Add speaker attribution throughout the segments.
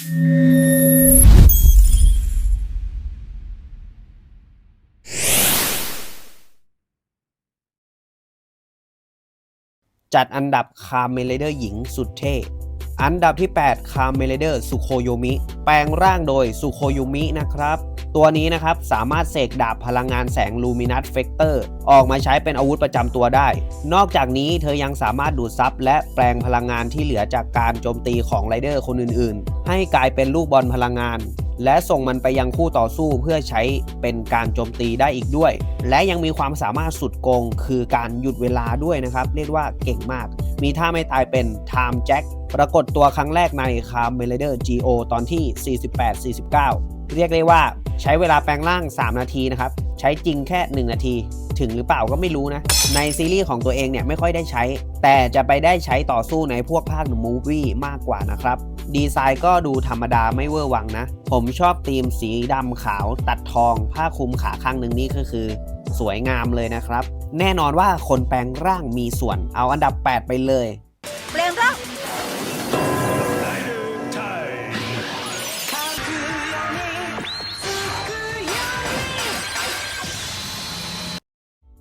Speaker 1: จัดอันดับคาร์เมเลเดอร์หญิงสุดเท่ อันดับที่ 8 คาร์เมเลเดอร์สุโคโยมิ แปลงร่างโดยสุโคโยมินะครับ ตัวนี้นะครับสามารถเสกดาบพลังงานแสงลูมินัสเฟกเตอร์ออกมาใช้เป็นอาวุธประจำตัวได้ นอกจากนี้เธอยังสามารถดูดซับและแปลงพลังงานที่เหลือจากการโจมตีของไรเดอร์คนอื่นๆ ให้กลายเป็นลูกบอลพลังงาน และส่งมันไปยังคู่ต่อสู้เพื่อใช้เป็นการโจมตีได้อีกด้วย และยังมีความสามารถสุดโกงคือการหยุดเวลาด้วยนะครับ เรียกว่าเก่งมาก มีท่าไม่ตายเป็น Time Jack ปรากฏตัวครั้งแรกใน c a r m e l a d e r GO ตอนที่ 48-49 เรียกได้ว่า ใช้เวลาแปลงร่าง 3 นาทีนะครับ ใช้จริงแค่ 1 นาที ถึงหรือเปล่าก็ไม่รู้นะ ในซีรีส์ของตัวเองเนี่ยไม่ค่อยได้ใช้ แต่จะไปได้ใช้ต่อสู้ในพวกภาคมูฟวี่มากกว่านะครับ ดีไซน์ก็ดูธรรมดาไม่เวอร์วังนะ ผมชอบธีมสีดำขาว ตัดทอง ผ้าคลุมขาข้างหนึ่งนี่ก็คือ สวยงามเลยนะครับ แน่นอนว่าคนแปลงร่างมีส่วน เอาอันดับ 8 ไปเลย
Speaker 2: เปลงร่าง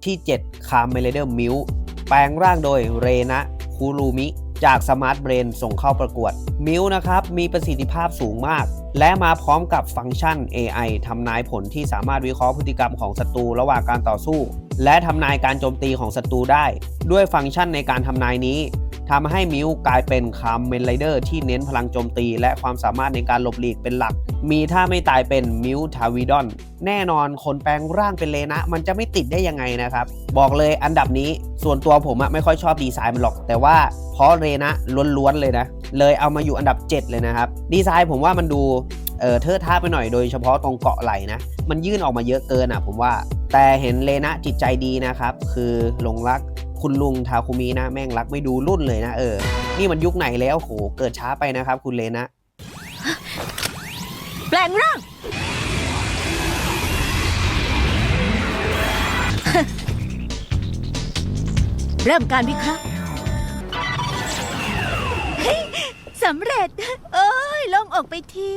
Speaker 1: ที่ 7 คาร์เมเลเดอร์มิวแปลงร่างโดยเรนะคูรูมิ จากสมาร์ทเบรนส่งเข้าประกวด มิวนะครับมีประสิทธิภาพสูงมาก และมาพร้อมกับฟังก์ชัน AI ทำนายผลที่สามารถวิเคราะห์พฤติกรรมของศัตรูระหว่างการต่อสู้ และทำนายการโจมตีของศัตรูได้ ด้วยฟังก์ชันในการทำนายนี้ ทำให้มิวกลายเป็นคาร์เมนไรเดอร์ที่เน้นพลังโจมตี และความสามารถในการหลบหลีกเป็นหลัก มีท่าไม่ตายเป็นมิวทาวิดอน แน่นอนคนแปลงร่างเป็นเลนะ มันจะไม่ติดได้ยังไงนะครับ บอกเลยอันดับนี้ส่วนตัวผมอะไม่ค่อยชอบดีไซน์มันหรอก แต่ว่าเพราะเรนะล้วนๆเลยนะ เลยเอามาอยู่อันดับ 7 เลยนะครับ ดีไซน์ผมว่ามันดูเออเทอะท่าไปหน่อยโดยเฉพาะตรงเกาะไหลนะ มันยื่นออกมาเยอะเกินอะผมว่า แต่เห็นเลนะจิตใจดีนะครับ คือหลงรัก คุณลุงทาคุมินะ แม่งรักไม่ดูรุ่นเลยนะเออ นี่มันยุคไหนแล้วโหเกิดช้าไปนะครับ คุณเลนะ
Speaker 2: แปลงร่าง เริ่มการวิเคราะห์เฮ้ยสำเร็จ เอ้ยโลงอกไปที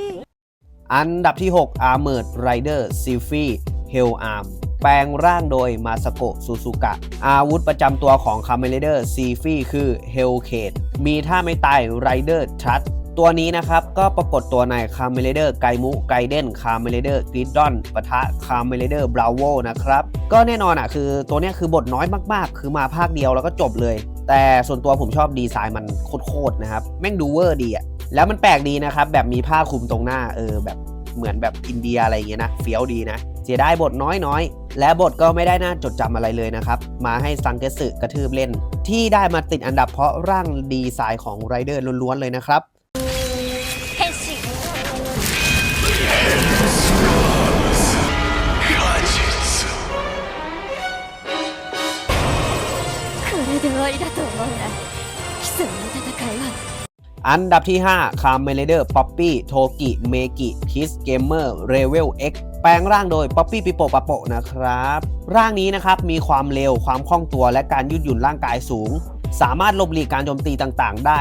Speaker 1: อันดับที่ 6 Armored Rider s i l f i Hell Arm แปลงร่างโดยมาสโกะซูซูกะ อาวุธประจำตัวของ c a m e l a d e r s i l f i คือ Hell c a d e มีท่าไม่ตาย Rider Trust ตัวนี้นะครับก็ปรากฏตัวใน c a m e l a d e r ไกมุไกเดน c a m e l a d e r g r i d d o n ปะทะ c a m e l a d e r Bravo นะครับก็แน่นอนอะคือตัวนี้คือบทน้อยมากๆ คือมาภาคเดียวแล้วก็จบเลย แต่ส่วนตัวผมชอบดีไซน์มันโคตรๆนะครับ แม่งดูเวอร์ดีอะแล้วมันแปลกดีนะครับ แบบมีผ้าคลุมตรงหน้าเออแบบเหมือนแบบอินเดียอะไรเงี้ยนะเฟี้ยวดีนะ เสียดายบทน้อยๆ และบทก็ไม่ได้น่าจดจำอะไรเลยนะครับ มาให้ซังเกสึกระทืบเล่น ที่ได้มาติดอันดับเพราะร่างดีไซน์ของไรเดอร์ล้วนๆเลยนะครับ
Speaker 2: 変身これで終わりだと
Speaker 1: อันดับที่5 c a r m e l a d e r Poppy Toki Meki Kiss Gamer Level X แปลงร่างโดยป๊อปปี้ปิโปปะโปะนะครับ ร่างนี้นะครับมีความเร็วความคล่องตัวและการยืดหยุ่นร่างกายสูง สามารถลบหลีกการโจมตีต่างๆ ได้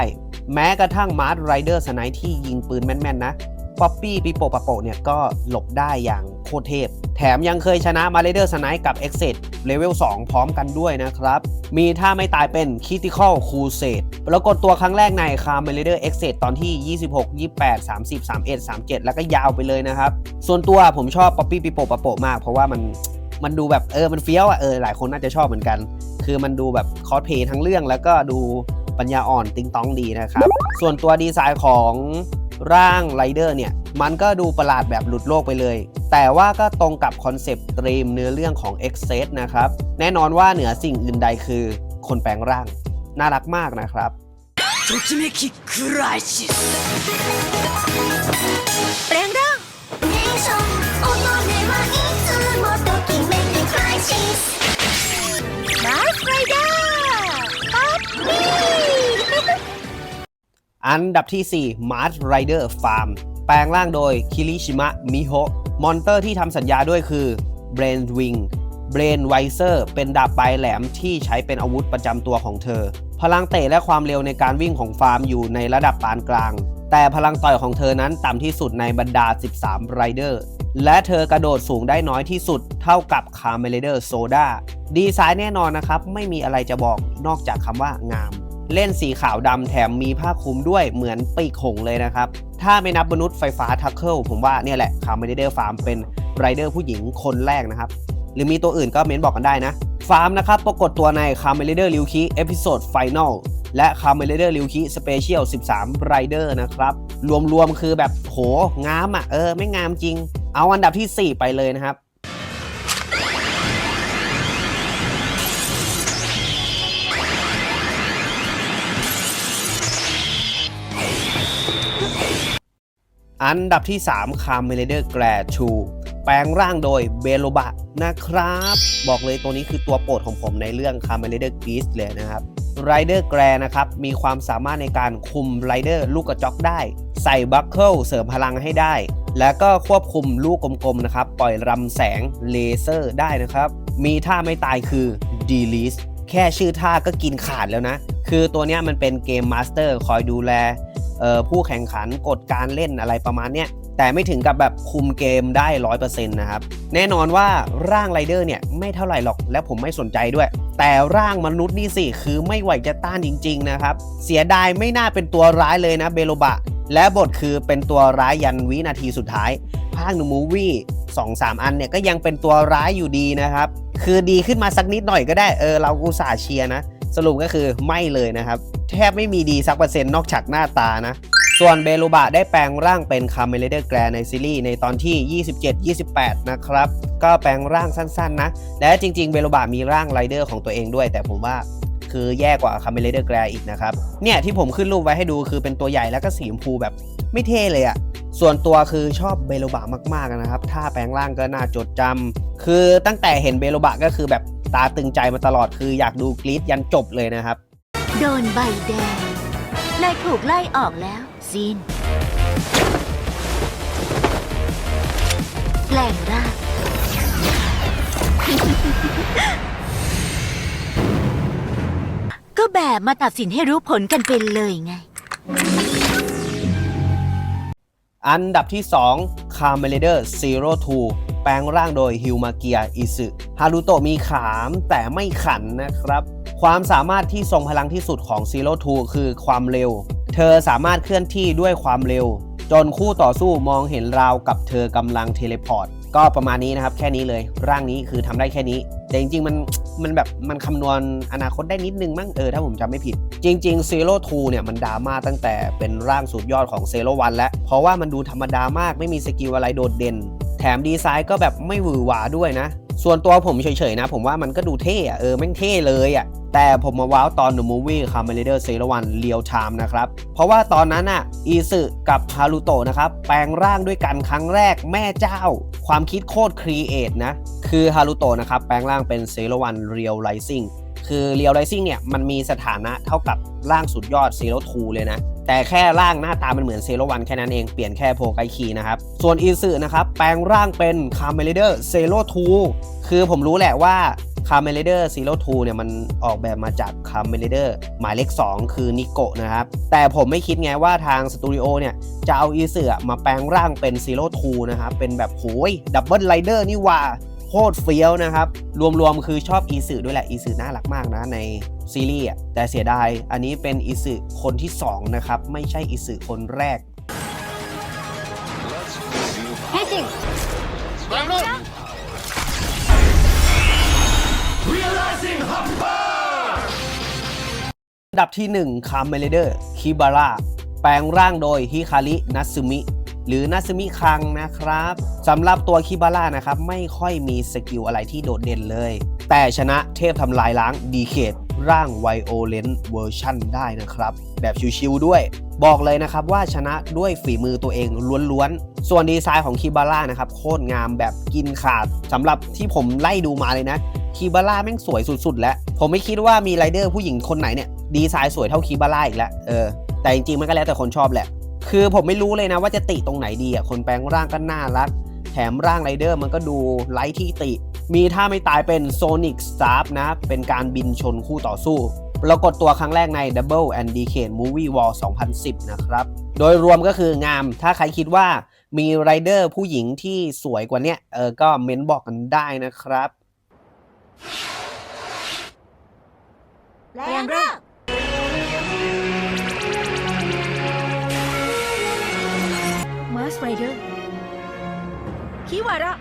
Speaker 1: แม้กระทั่งมาร์ r ไรเดอร์สไนที่ยิงปืนแม่นๆนะ ป๊อปปี้ปิโปปะโปเนี่ยก็หลบได้อย่างโคตรเทพ แถมยังเคยชนะมาเ r เดอร์สไนกับ e x i t เลเวล2 พร้อมกันด้วยนะครับ มีท่าไม่ตายเป็น Critical Crusade ปรากฏตัวครั้งแรกในคาร์เมเลเดอร์ e x i t ตอนที่ 26 28 30 31 37 แล้วก็ยาวไปเลยนะครับ ส่วนตัวผมชอบป๊อปปี้ปิโปปะโปมาก เพราะว่ามันมันดูแบบเออมันเฟี้ยวอะเออหลายคนน่าจะชอบเหมือนกัน คือมันดูแบบคอสเพย์ทั้งเรื่องแล้วก็ดูปัญญาอ่อนติงต้องดีนะครับ ส่วนตัวดีไซน์ของ ร่างไรเดอร์เนี่ย มันก็ดูประหลาดแบบหลุดโลกไปเลย แต่ว่าก็ตรงกับคอนเซปต์ตรีมเนื้อเรื่องของ x s นะครับ แน่นอนว่าเหนือสิ่งอื่นใดคือ คนแปลงร่าง น่ารักมากนะครับ
Speaker 2: แปลงร่าง อั
Speaker 1: นดับที่ 4 Mars Rider Farm แปลงร่างโดยคิริชิมะมิโฮะมอนเตอร์ที่ทำสัญญาด้วยคือ Brain Wing Brain Visor เป็นดาบปลายแหลมที่ใช้เป็นอาวุธประจำตัวของเธอ พลังเตะและความเร็วในการวิ่งของฟาร์มอยู่ในระดับปานกลาง แต่พลังต่อยของเธอนั้นต่ำที่สุดในบรรดา 13 ไรเดอร์ และเธอกระโดดสูงได้น้อยที่สุดเท่ากับคาร์เมเลเดอร์โซดาดีไซน์แน่นอนนะครับ ไม่มีอะไรจะบอกนอกจากคำว่างาม เล่นสีขาวดำแถมมีผ้าคลุมด้วยเหมือนปีกหงส์เลยนะครับ ถ้าไม่นับมนุษย์ไฟฟ้าทักเคิลผมว่าเนี่ยแหละคาเมเลเดอร์ฟาร์มเป็นไรเดอร์ผู้หญิงคนแรกนะครับ หรือมีตัวอื่นก็เม้นบอกกันได้นะ ฟาร์มนะครับปรากฏตัวใน c a m e l e d e r ริวคิเอพิโซดไฟแนลและ c a m e l e d e r ริวคิสเปเชียล13ไรเดอร์นะครับรวมๆคือแบบโหงามอะเออไม่งามจริง เอาอันดับที่ 4 ไปเลยนะครับ อันดับที่3 c a m e l e d e r g r a d 2แปลงร่างโดยเบโลบะนะครับ บอกเลยตัวนี้คือตัวโปรดของผมในเรื่อง c a m e l e d e r g e a s เลยนะครับไรเดอร์แกรนะครับ มีความสามารถในการคุมไรเดอร์ลูกกระจอกได้ ใส่บัคเกิลเสริมพลังให้ได้ แล้วก็ควบคุมลูกกลมๆนะครับ ปล่อยรำแสงเลเซอร์ได้นะครับ มีท่าไม่ตายคือ d e l e a s e แค่ชื่อท่าก็กินขาดแล้วนะ คือตัวนี้มันเป็นเกมมาสเตอร์คอยดูแล ผู้แข่งขันกฎการเล่นอะไรประมาณเนี้ยแต่ไม่ถึงกับแบบคุมเกมได้100%นะครับแน่นอนว่าร่างไรเดอร์เนี่ยไม่เท่าไหร่หรอกและผมไม่สนใจด้วย แต่ร่างมนุษย์นี่สิคือไม่ไหวจะต้านจริง ๆ นะครับ เสียดายไม่น่าเป็นตัวร้ายเลยนะเบโลบะ และบทคือเป็นตัวร้ายยันวินาทีสุดท้าย ภาคหนูมูวี่สองสามอันเนี่ยก็ยังเป็นตัวร้ายอยู่ดีนะครับ คือดีขึ้นมาสักนิดหน่อยก็ได้เออเราอุตส่าห์เชียร์นะ สรุปก็คือไม่เลยนะครับ แทบไม่มีดีสักเปอร์เซ็นต์นอกจากหน้าตานะ ส่วนเบลูบะได้แปลงร่างเป็นคาเมเลเดอร์แกรในซีรีส์ในตอนที่ 27-28 นะครับ ก็แปลงร่างสั้นๆนะ และจริงๆ เบลูบะมีร่างไรเดอร์ของตัวเองด้วย แต่ผมว่าคือแย่กว่าคาเมเลเดอร์แกรอีกนะครับ เนี่ยที่ผมขึ้นรูปไว้ให้ดูคือเป็นตัวใหญ่แล้วก็สีชมพูแบบไม่เท่เลยอะส่วนตัวคือชอบเบโลบะมากๆนะครับถ้าแปลงร่างก็น่าจดจำคือตั้งแต่เห็นเบโลบะก็คือแบบตาตึงใจมาตลอดคืออยากดูกรีดยันจบเลยนะครับ
Speaker 3: โดนใบแดง นายถูกไล่ออกแล้ว ซีน แปลงร่างก็แบบมาตัดสินให้รู้ผลกันไปเลยไง
Speaker 1: อันดับที่ 2 c a m e l e d e r Zero Two แปลงร่างโดยฮิวมาเกียอิสึฮารุโตะมีขามแต่ไม่ขันนะครับ ความสามารถที่ทรงพลังที่สุดของ Zero Two คือความเร็ว เธอสามารถเคลื่อนที่ด้วยความเร็ว จนคู่ต่อสู้มองเห็นราวกับเธอกำลังเทเลพอร์ต ก็ประมาณนี้นะครับ แค่นี้เลย ร่างนี้คือทำได้แค่นี้ แต่จริงๆ มันมันแบบมันคำนวณอนาคตได้นิดนึงมั้งเออถ้าผมจำไม่ผิด จริง ๆ Zero Two เนี่ยมันดราม่าตั้งแต่เป็นร่างสุดยอดของ Zero One แล้ว เพราะว่ามันดูธรรมดามากไม่มีสกิลอะไรโดดเด่น แถมดีไซน์ก็แบบไม่หวือหวาด้วยนะ ส่วนตัวผมเฉยๆนะ ผมว่ามันก็ดูเท่อะเออแม่งเท่เลยอะ แต่ผมมาว้าวตอน The Movie c a m e l e d e r Zero One Real Time นะครับ เพราะว่าตอนนั้นอะอีสึกับฮารุโตะนะครับ แปลงร่างด้วยกันครั้งแรกแม่เจ้า ความคิดโคตรครีเอทนะ คือฮารุโตะนะครับ แปลงร่างเป็น Zero One Real Rising คือ Real Rising เนี่ยมันมีสถานะเท่ากับร่างสุดยอด Zero Two เลยนะ แต่แค่ร่างหน้าตามันเหมือน Zero One แค่นั้นเองเปลี่ยนแค่โพไกคีนะครับ ส่วนอีสึนะครับ แปลงร่างเป็น c a m e l e d e r Zero Two คือผมรู้แหละว่า c a m e l e d e r Zero Two เนี่ยมันออกแบบมาจาก c a m e l e d e r หมายเลข 2 คือนิโกะนะครับ แต่ผมไม่คิดไงว่าทางสตูดิโอเนี่ย จะเอาอีสึมาแปลงร่างเป็น Zero Two นะครับ เป็นแบบโหยดับเบิลไรเดอร์นี่ว่าโคตรเฟี้ยวนะครับ รวมๆ คือชอบอีสึด้วยแหละ อีสึน่ารักมากนะในซีรีส์แต่เสียดาย อันนี้เป็นอีสึคนที่ 2 นะครับ ไม่ใช่อีสึคนแรก ดับที่1 c a m e l e d e r Kibara แปลงร่างโดยฮิคารินัซึมิหรือนัซึมิคังนะครับสำหรับตัวคิบาร่านะครับ ไม่ค่อยมีสกิลอะไรที่โดดเด่นเลย แต่ชนะเทพทำลายล้างดีเคทร่างไวโอเลนเวอร์ชันได้นะครับ แบบชิวๆด้วย บอกเลยนะครับว่าชนะด้วยฝีมือตัวเองล้วนๆ ส่วนดีไซน์ของคิบาร่านะครับ โคตรงามแบบกินขาดสำหรับที่ผมไล่ดูมาเลยนะคีบาร่าแม่งสวยสุดๆ แล้ว ผมไม่คิดว่ามีไรเดอร์ผู้หญิงคนไหนเนี่ย ดีไซน์สวยเท่าคีบาร่าอีกแล้วเออแต่จริงๆมันก็แล้วแต่คนชอบแหละ คือผมไม่รู้เลยนะว่าจะติตรงไหนดีอะคนแปลงร่างก็น่ารัก แถมร่างไรเดอร์มันก็ดูไร้ที่ติ มีท่าไม่ตายเป็น Sonic Star นะ เป็นการบินชนคู่ต่อสู้ปรากฏตัวครั้งแรกใน Double and Decade Movie War 2010 นะครับ โดยรวมก็คืองาม ถ้าใครคิดว่ามีไรเดอร์ผู้หญิงที่สวยกว่านี้เออ ก็เม้นบอกกันได้นะครับ
Speaker 3: แรงเร่า
Speaker 2: เถอะ
Speaker 3: คิวาระ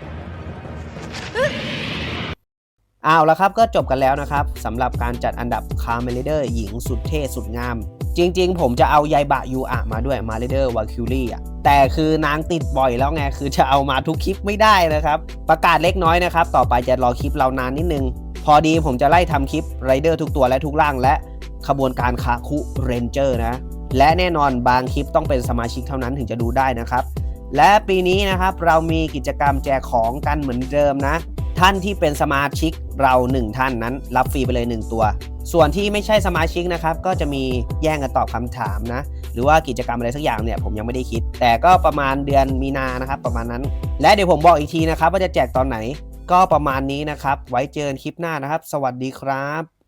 Speaker 1: อ้าวแล้วครับก็จบกันแล้วนะครับสำหรับการจัดอันดับคาร์เมลเดอร์หญิงสุดเท่สุดงาม จริง ๆ ผมจะเอายายบะยูอะมาด้วยมาเลเดอร์วาคิวลี่อะแต่คือนางติดบ่อยแล้วไงคือจะเอามาทุกคลิปไม่ได้นะครับ ประกาศเล็กน้อยนะครับ ต่อไปจะรอคลิปเรานานนิดนึง พอดีผมจะไล่ทำคลิปไรเดอร์ทุกตัวและทุกร่างและขบวนการคาคุเรนเจอร์นะ และแน่นอนบางคลิปต้องเป็นสมาชิกเท่านั้นถึงจะดูได้นะครับ และปีนี้นะครับเรามีกิจกรรมแจกของกันเหมือนเดิมนะ ท่านที่เป็นสมาชิกเรา 1 ท่านนั้น รับฟรีไปเลย 1 ตัว ส่วนที่ไม่ใช่สมาชิกนะครับก็จะมีแย่งกันตอบคำถามนะ หรือว่ากิจกรรมอะไรสักอย่างเนี่ยผมยังไม่ได้คิด แต่ก็ประมาณเดือนมีนานะครับประมาณนั้น และเดี๋ยวผมบอกอีกทีนะครับว่าจะแจกตอนไหน ก็ประมาณนี้นะครับ ไว้เจอกันคลิปหน้านะครับ สวัสดีครับ